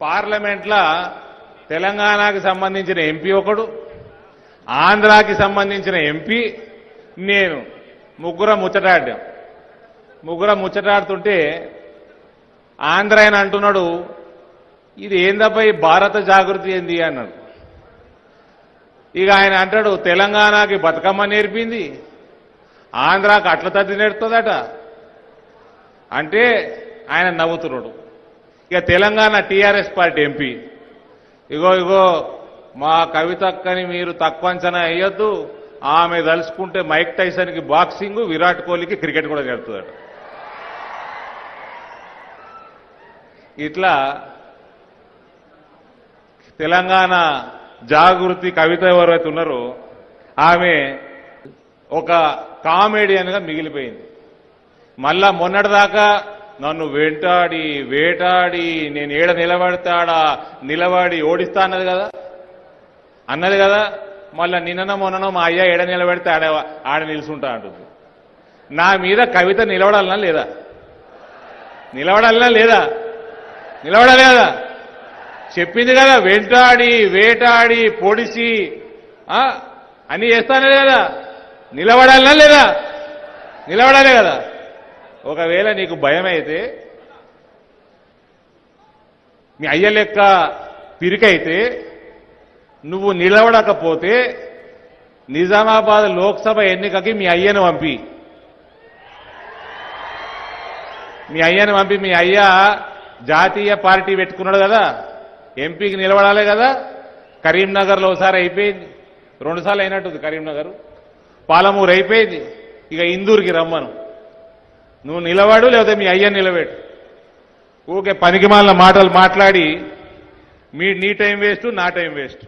పార్లమెంట్లో తెలంగాణకి సంబంధించిన ఎంపీ ఒకడు ఆంధ్రాకి సంబంధించిన ఎంపీ నేను ముగ్గురం ముచ్చటాడాం ముగ్గురం ముచ్చటాడుతుంటే ఆంధ్ర ఆయన అంటున్నాడు ఇది ఏందబ్బా ఈ భారత జాగృతి ఏంది? అన్నాడు. ఇక ఆయన అంటాడు తెలంగాణకి బతుకమ్మ నేర్పింది ఆంధ్రాకి అట్ల తద్ది నేర్పుతుందట. అంటే ఆయన నవ్వుతున్నాడు. ఇక తెలంగాణ టీఆర్ఎస్ పార్టీ ఎంపీ. ఇగో ఇగో మా కవితక్కని మీరు తక్కువ అంచనా వేయొద్దు. ఆమె తలుచుకుంటే మైక్ టైసన్కి బాక్సింగ్ విరాట్ కోహ్లీకి క్రికెట్ కూడా జరుగుతుందట. ఇట్లా తెలంగాణ జాగృతి కవిత ఎవరైతే ఉన్నారో ఆమె ఒక కామెడియన్గా మిగిలిపోయింది. మళ్ళా మొన్నటిదాకా నన్ను వెంటాడి వేటాడి నేను ఏడ నిలబడతాడా? నిలబడి ఓడిస్తా అన్నది కదా? అన్నది కదా? మళ్ళా నిన్ననో మొన్ననో మా అయ్య ఏడ నిలబెడితే ఆడ ఆడ నిలుచుంటా అంటుంది. నా మీద కవిత నిలబడాలనా లేదా? నిలబడాలనా లేదా? నిలబడాలి కదా చెప్పింది కదా వెంటాడి వేటాడి పొడిసి ఆ, అన్ని చేస్తానే లేదా నిలబడాలనా లేదా? నిలబడాలి కదా? ఒకవేళ నీకు భయం అయితే మీ అయ్య లెక్క పిరికైతే నువ్వు నిలబడకపోతే నిజామాబాద్ లోక్సభ ఎన్నికకి మీ అయ్యను పంపి. మీ అయ్యను పంపి మీ అయ్య జాతీయ పార్టీ పెట్టుకున్నాడు కదా ఎంపీకి నిలబడాలి కదా కరీంనగర్లో ఒకసారి అయిపోయింది. రెండుసార్లు అయినట్టుంది కరీంనగర్. పాలమూరు అయిపోయింది. ఇక ఇందూరుకి రమ్మను. నువ్వు నిలబడు లేకపోతే మీ అయ్య నిలబెట్టు ఊకే పనికిమాలిన మాటలు మాట్లాడి మీ నీ టైం వేస్ట్ నా టైం వేస్ట్.